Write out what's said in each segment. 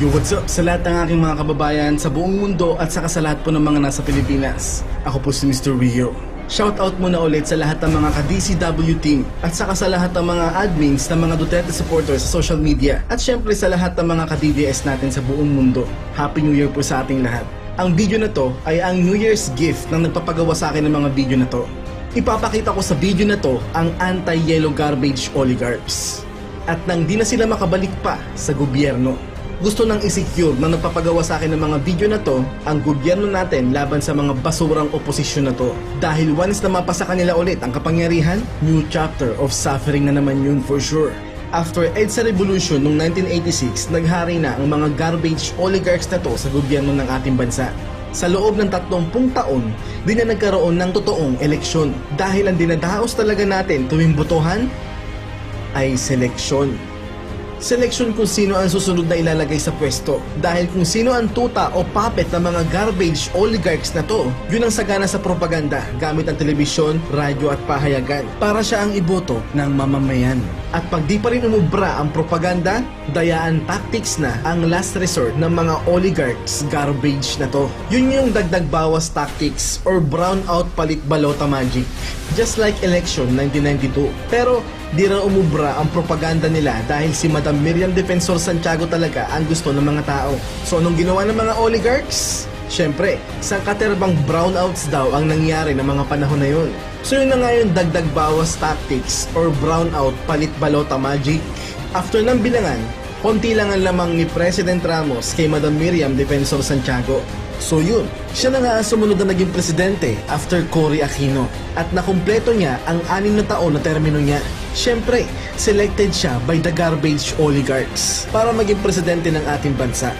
Yo, what's up sa lahat ng aking mga kababayan sa buong mundo at saka sa lahat po ng mga nasa Pilipinas. Ako po si Mr. Rio. Shoutout muna ulit sa lahat ng mga ka-DCW team at saka sa lahat ng mga admins ng mga Duterte supporters sa social media at syempre sa lahat ng mga ka-DDS natin sa buong mundo. Happy New Year po sa ating lahat. Ang video na to ay ang New Year's gift ng nagpapagawa sa akin ng mga video na to. Ipapakita ko sa video na to ang anti-yellow garbage oligarchs. At nang di na sila makabalik pa sa gobyerno, gusto nang isecure na nagpapagawa sa akin ng mga video na to ang gobyerno natin laban sa mga basurang oposisyon na to. Dahil once na mapasa kanila ulit ang kapangyarihan, new chapter of suffering na naman yun for sure. After EDSA Revolution noong 1986, naghari na ang mga garbage oligarchs na to sa gobyerno ng ating bansa. Sa loob ng 30 taon, di na nagkaroon ng totoong eleksyon dahil ang dinadaos talaga natin tuwing botohan ay seleksyon. Seleksyon kung sino ang susunod na ilalagay sa pwesto. Dahil kung sino ang tuta o puppet ng mga garbage oligarchs na to, yun ang sagana sa propaganda gamit ang telebisyon, radyo at pahayagan para siya ang iboto ng mamamayan. At pag di pa rin umubra ang propaganda, dayaan tactics na ang last resort ng mga oligarchs garbage na to. Yun yung dagdag bawas tactics or brown out palit balota magic. Just like election 1992. Pero di na umubra ang propaganda nila dahil si Madam Miriam Defensor Santiago talaga ang gusto ng mga tao. So anong ginawa ng mga oligarchs? Siyempre, sa katerbang brownouts daw ang nangyari ng mga panahon na yun. So yun na nga yung dagdag bawas tactics or brownout palit balota magic. After ng bilangan, konti lang ang lamang ni President Ramos kay Madam Miriam Defensor Santiago. So yun, siya na nga ang sumunod na naging presidente after Cory Aquino at nakumpleto niya ang anim na taon na termino niya. Siyempre, selected siya by the garbage oligarchs para maging presidente ng ating bansa.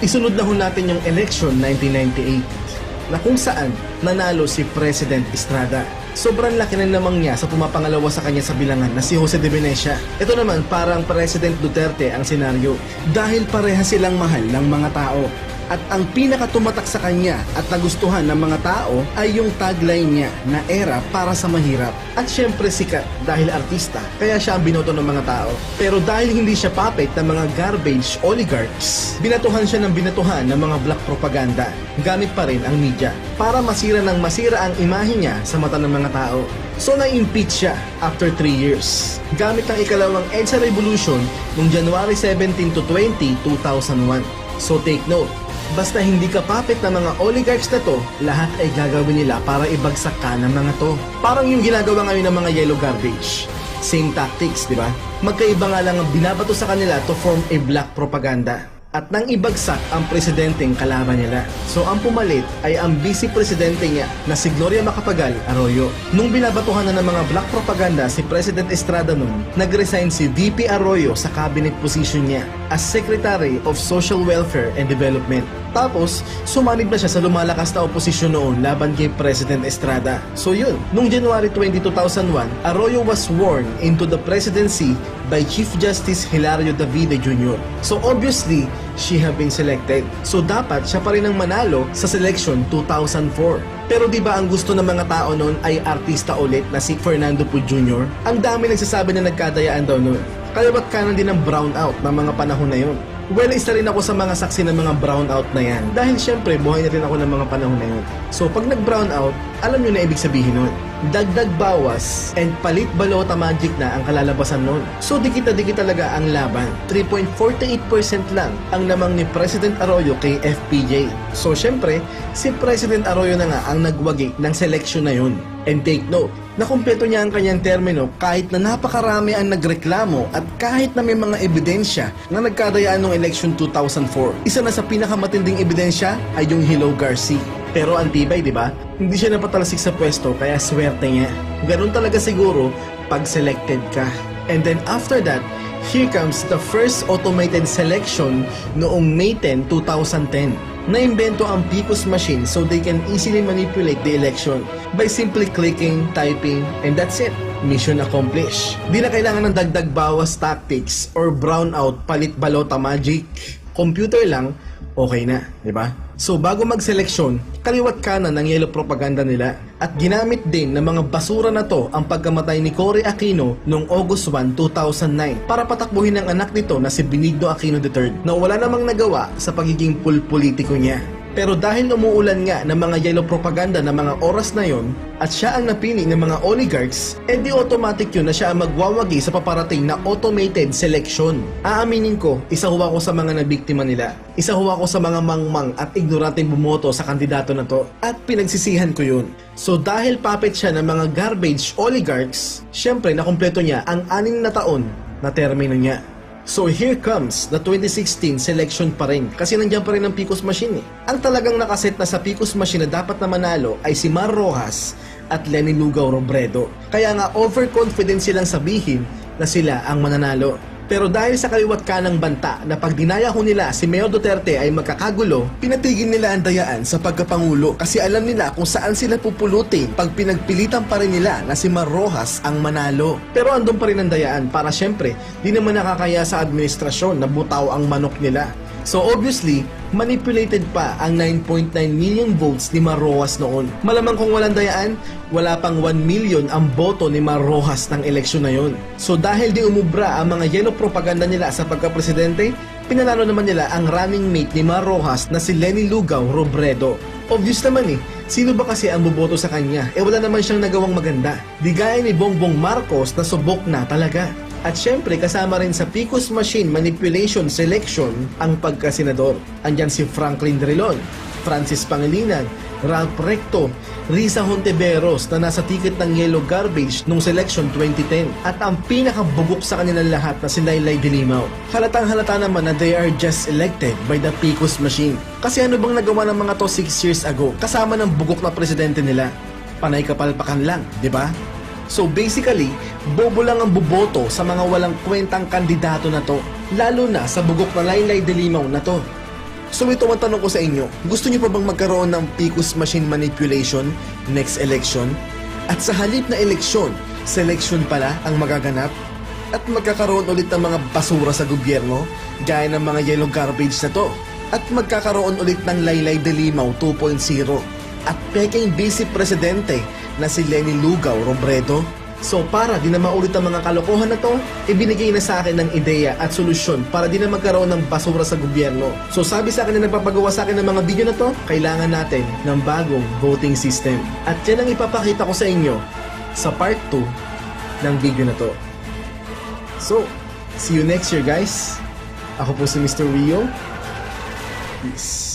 Isunod na ho natin yung election 1998 na kung saan nanalo si President Estrada. Sobrang laki na namang niya sa pumapangalawa sa kanya sa bilangan na si Jose de Venecia. Ito naman parang President Duterte ang senaryo dahil pareha silang mahal ng mga tao. At ang pinakatumatak sa kanya at nagustuhan ng mga tao ay yung tagline niya na era para sa mahirap. At syempre sikat dahil artista, kaya siya ang binoto ng mga tao. Pero dahil hindi siya puppet ng mga garbage oligarchs, binatuhan siya ng binatuhan ng mga black propaganda. Gamit pa rin ang media para masira ng masira ang imahe niya sa mata ng mga tao. So na-impeach siya after 3 years. Gamit ang ikalawang EDSA Revolution noong January 17 to 20, 2001. So take note, Basta hindi ka puppet ng mga oligarchs na to, lahat ay gagawin nila para ibagsak ka ng mga to. Parang yung ginagawa ngayon ng mga yellow garbage. Same tactics, di ba? Magkaiba nga lang ang binabato sa kanila to form a black propaganda. At nang ibagsak ang presidenteng kalaban nila. So ang pumalit ay ang vice presidente niya na si Gloria Macapagal Arroyo. Nung binabatuhan na ng mga black propaganda si President Estrada noon, nag-resign si VP Arroyo sa cabinet position niya as Secretary of Social Welfare and Development. Tapos, sumanib na siya sa lumalakas na oposisyon noon laban kay President Estrada. So yun, nung January 20, 2001, Arroyo was sworn into the presidency by Chief Justice Hilario Davide Jr. So obviously, she have been selected. So dapat siya pa rin ang manalo sa selection 2004. Pero di ba ang gusto ng mga tao noon ay artista ulit na si Fernando Poe Jr.? Ang dami nagsasabi na nagkadayaan daw noon. Kalabat kanan din ang brownout ng mga panahon na yun. Well, isa rin ako sa mga saksi ng mga brownout na yan. Dahil syempre, buhay na rin ako ng mga panahon na yun. So, pag nag-brownout, alam nyo na ibig sabihin nun. Dagdag bawas and palit balota magic na ang kalalabasan nun. So, dikita-dikit talaga ang laban. 3.48% lang ang lamang ni President Arroyo kay FPJ. So, syempre, si President Arroyo na nga ang nagwagi ng selection na yun. And take note, nakumpleto niya ang kanyang termino kahit na napakarami ang nagreklamo at kahit na may mga ebidensya na nagkadayaan noong election 2004. Isa na sa pinakamatinding ebidensya ay yung Hello Garcia. Pero ang tibay, di ba? Hindi siya napatalsik sa pwesto kaya swerte niya. Ganun talaga siguro pag selected ka. And then after that, here comes the first automated selection noong May 10, 2010. Naimbento ang PICOS machine so they can easily manipulate the election by simply clicking, typing, and that's it. Mission accomplished. Di na kailangan ng dagdag bawas tactics or brownout palit balota magic. Computer lang, okay na, di ba? So bago magseleksyon, kaliwat kanan ang yellow propaganda nila. At ginamit din ng mga basura na to ang pagkamatay ni Cory Aquino noong August 1, 2009 para patakbuhin ang anak nito na si Benigno Aquino III na wala namang nagawa sa pagiging pulpolitiko niya. Pero dahil umuulan nga ng mga yellow propaganda ng mga oras na yon at siya ang napili ng mga oligarchs, edi automatic yun na siya ang magwawagi sa paparating na automated selection. Aaminin ko, isa ho ako sa mga nabiktima nila. Isa ho ako sa mga mangmang at ignoranteng bumoto sa kandidato na to. At pinagsisihan ko yun. So dahil puppet siya ng mga garbage oligarchs, syempre nakumpleto niya ang anim na taon na termino niya. So here comes the 2016 selection pa rin kasi nandiyan pa rin ang Picos Machine eh. Ang talagang nakaset na sa Picos Machine na dapat na manalo ay si Mar Rojas at Lenny Lugaw Robredo. Kaya nga overconfident silang sabihin na sila ang mananalo. Pero dahil sa kaliwat kanang banta na pag dinaya ho nila si Mayor Duterte ay magkakagulo, pinatigil nila ang dayaan sa pagkapangulo kasi alam nila kung saan sila pupulutin pag pinagpilitan pa rin nila na si Mar Rojas ang manalo. Pero andun pa rin ang dayaan para syempre di naman nakakaya sa administrasyon na butaw ang manok nila. So obviously, manipulated pa ang 9.9 million votes ni Mar Rojas noon. Malamang kung walang dayaan, wala pang 1 million ang boto ni Mar Rojas ng eleksyon na yon. So dahil di umubra ang mga yellow propaganda nila sa pagkapresidente, pinanalo naman nila ang running mate ni Mar Rojas na si Lenny Lugaw Robredo. Obvious naman eh, sino ba kasi ang boboto sa kanya? Eh wala naman siyang nagawang maganda. Di gaya ni Bongbong Marcos na subok na talaga. At syempre kasama rin sa Picos Machine Manipulation Selection ang pagkasenador. Andyan si Franklin Drilon, Francis Pangilinan, Ralph Recto, Risa Honteveros na nasa ticket ng Yellow Garbage nung selection 2010 at ang pinakabugok sa kanilang lahat na si Laylay Dilimaw. Halatang halata naman na they are just elected by the Picos Machine. Kasi ano bang nagawa ng mga to 6 years ago kasama ng bugok na presidente nila? Panay kapalpakan lang, di ba? So basically, bobo lang ang buboto sa mga walang kwentang kandidato na to, lalo na sa bugok na Laylay Dilimaw na to. So ito ang tanong ko sa inyo, gusto niyo pa bang magkaroon ng Picos Machine Manipulation next election? At sa halip na eleksyon, selection pala ang magaganap? At magkakaroon ulit ng mga basura sa gobyerno, gaya ng mga yellow garbage na to? At magkakaroon ulit ng Laylay Dilimaw 2.0? At peking vice presidente na si Lenny Lugaw Robredo? So para di na maulit ang mga kalokohan na to, ibinigay na sa akin ng ideya at solusyon para di na magkaroon ng basura sa gobyerno. So sabi sa akin na nagpapagawa sa akin ng mga video na to, kailangan natin ng bagong voting system. At yan ang ipapakita ko sa inyo sa part 2 ng video na to. So, see you next year guys. Ako po si Mr. Rio. Peace.